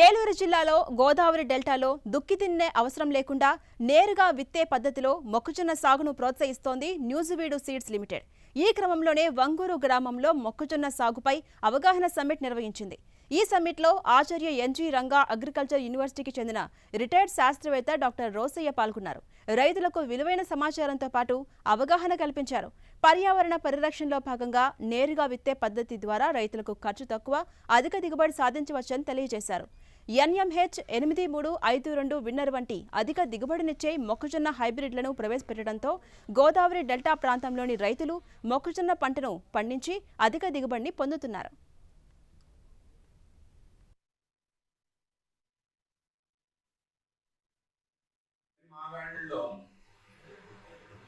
ఏలూరు జిల్లాలో గోదావరి డెల్టాలో దుక్కి తిన్నే అవసరం లేకుండా నేరుగా విత్తే పద్ధతిలో మొక్కజొన్న సాగును ప్రోత్సహిస్తోంది న్యూజివీడు సీడ్స్ లిమిటెడ్. ఈ క్రమంలోనే వంగూరు గ్రామంలో మొక్కజొన్న సాగుపై అవగాహన సమ్మిట్ నిర్వహించింది. ఈ సమ్మిట్లో ఆచార్య ఎన్జీ రంగా అగ్రికల్చర్ యూనివర్సిటీకి చెందిన రిటైర్డ్ శాస్త్రవేత్త డాక్టర్ రోసయ్య పాల్గొన్నారు. రైతులకు విలువైన సమాచారంతో పాటు అవగాహన కల్పించారు. పర్యావరణ పరిరక్షణలో భాగంగా నేరుగా విత్తే పద్ధతి ద్వారా రైతులకు ఖర్చు తక్కువ అధిక దిగుబడి సాధించవచ్చని తెలియజేశారు. ఎన్ఎంహెచ్ ఎనిమిది మూడు ఐదు రెండు విన్నర్ వంటి అధిక దిగుబడినిచ్చే మొక్కజొన్న హైబ్రిడ్లను ప్రవేశపెట్టడంతో గోదావరి డెల్టా ప్రాంతంలోని రైతులు మొక్కజొన్న పంటను పండించి అధిక దిగుబడిని పొందుతున్నారు.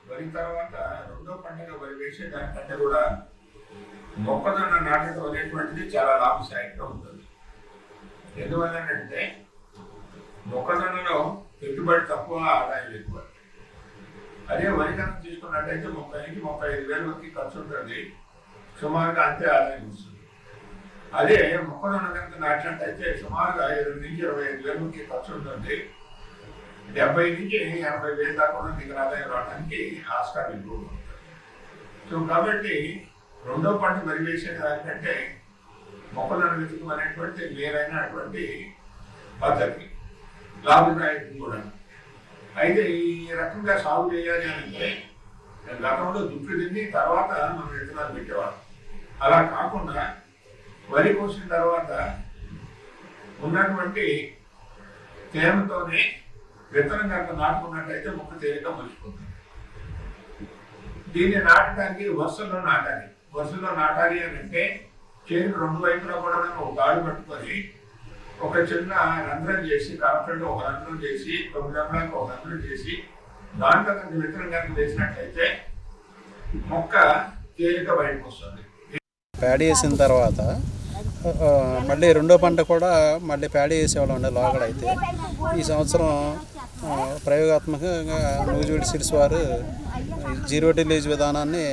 వరి తర్వాత రెండో పంటగా వరి వేసే దానికంటే కూడా మొక్కజొన్న నాటకం అనేటువంటిది చాలా లాభసాయంగా ఉంటుంది ఎందువల్లనంటే మొక్కజొన్నలో పెట్టుబడి తక్కువ ఆదాయం ఎక్కువ. అదే వరి కనుక తీసుకున్నట్టయితే ముప్పై నుంచి ముప్పై ఐదు వేల వరకు ఖర్చు ఉంటుంది. సుమారుగా అంతే ఆదాయం వస్తుంది. అదే మొక్కజొన్న కనుక నాటినట్టయితే సుమారుగా ఇరవై నుంచి ఇరవై ఐదు వేల వరకు ఖర్చు ఉంటుంది. డెబ్బై నుంచి ఎనభై వేలు దాకా కూడా ఆదాయం రావడానికి ఆస్కారం ఎక్కువ ఉంటుంది. సో కాబట్టి రెండో పంట వరి వేసే దానికంటే మొక్కలను వెతుకు అనేటువంటి వేరైనటువంటి పద్ధతి. లాభదాయకం కూడా. అయితే ఈ రకంగా సాగు చేయాలి అని అంటే గతంలో దుక్కి తిని తర్వాత మనం విత్తనాలు పెట్టేవాళ్ళం. అలా కాకుండా వరి కోసిన తర్వాత ఉన్నటువంటి తేమతోనే విత్తనం కనుక నాటుకున్నట్టయితే మొక్క తేలిక మొలిచిపోతుంది. దీన్ని నాటడానికి వరుసలో నాటాలి. వరుసలో నాటాలి అని అంటే చేతికి రెండు వైపులా కూడా ఒక గాడు పట్టుకొని ఒక చిన్న రంధ్రం చేసి కరెక్ట్గా ఒక రంధ్రం చేసి తొమ్మిది రంధ్రాలకు ఒక రంధ్రం చేసి దాంట్లో కొంచెం విత్తనం కనుక వేసినట్టయితే మొక్క తేలిక బయటకు వస్తుంది. ప్యాడీ వేసిన తర్వాత మళ్ళీ రెండో పంట కూడా మళ్ళీ ప్యాడీ వేసేవాళ్ళం ఉండే లోగడ అయితే. ఈ సంవత్సరం ప్రయోగాత్మకంగా నూజివీడి సిరిస్ వారు జీరో టిలేజ్ విధానాన్ని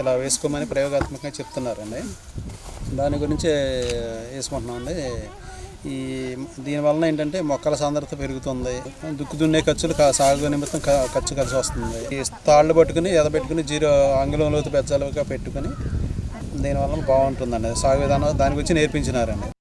ఇలా వేసుకోమని ప్రయోగాత్మకంగా చెప్తున్నారండి. దాని గురించి వేసుకుంటున్నామండి. ఈ దీనివలన ఏంటంటే మొక్కల సాంద్రత పెరుగుతుంది. దుక్కు దున్నే ఖర్చులు సాగు నిమిత్తం ఖర్చు కలిసి వస్తుంది. ఈ తాళ్ళు పట్టుకుని ఎదబెట్టుకుని జీరో అంగుళం పెద్దలుగా పెట్టుకుని దీనివల్ల బాగుంటుందండి. సాగు విధానం దాని గురించి నేర్పించినారండి.